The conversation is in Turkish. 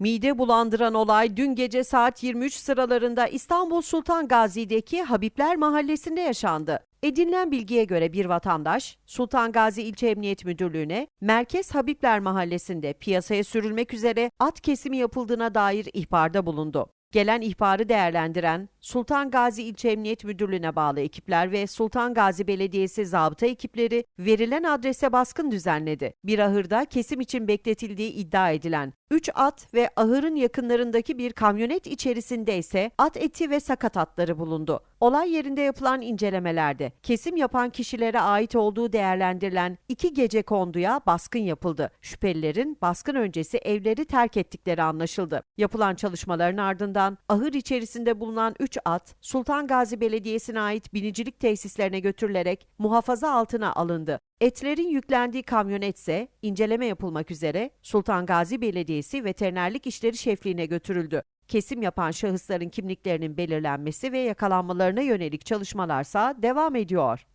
Mide bulandıran olay dün gece saat 23 sıralarında İstanbul Sultan Gazi'deki Habibler Mahallesi'nde yaşandı. Edinilen bilgiye göre bir vatandaş Sultan Gazi İlçe Emniyet Müdürlüğü'ne Merkez Habibler Mahallesi'nde piyasaya sürülmek üzere at kesimi yapıldığına dair ihbarda bulundu. Gelen ihbarı değerlendiren Sultan Gazi İlçe Emniyet Müdürlüğü'ne bağlı ekipler ve Sultan Gazi Belediyesi zabıta ekipleri verilen adrese baskın düzenledi. Bir ahırda kesim için bekletildiği iddia edilen 3 at ve ahırın yakınlarındaki bir kamyonet içerisinde ise at eti ve sakat atları bulundu. Olay yerinde yapılan incelemelerde kesim yapan kişilere ait olduğu değerlendirilen iki gece konduya baskın yapıldı. Şüphelilerin baskın öncesi evleri terk ettikleri anlaşıldı. Yapılan çalışmaların ardından ahır içerisinde bulunan 3 at Sultan Gazi Belediyesi'ne ait binicilik tesislerine götürülerek muhafaza altına alındı. Etlerin yüklendiği kamyonet ise inceleme yapılmak üzere Sultan Gazi Belediyesi Veterinerlik İşleri Şefliğine götürüldü. Kesim yapan şahısların kimliklerinin belirlenmesi ve yakalanmalarına yönelik çalışmalarsa devam ediyor.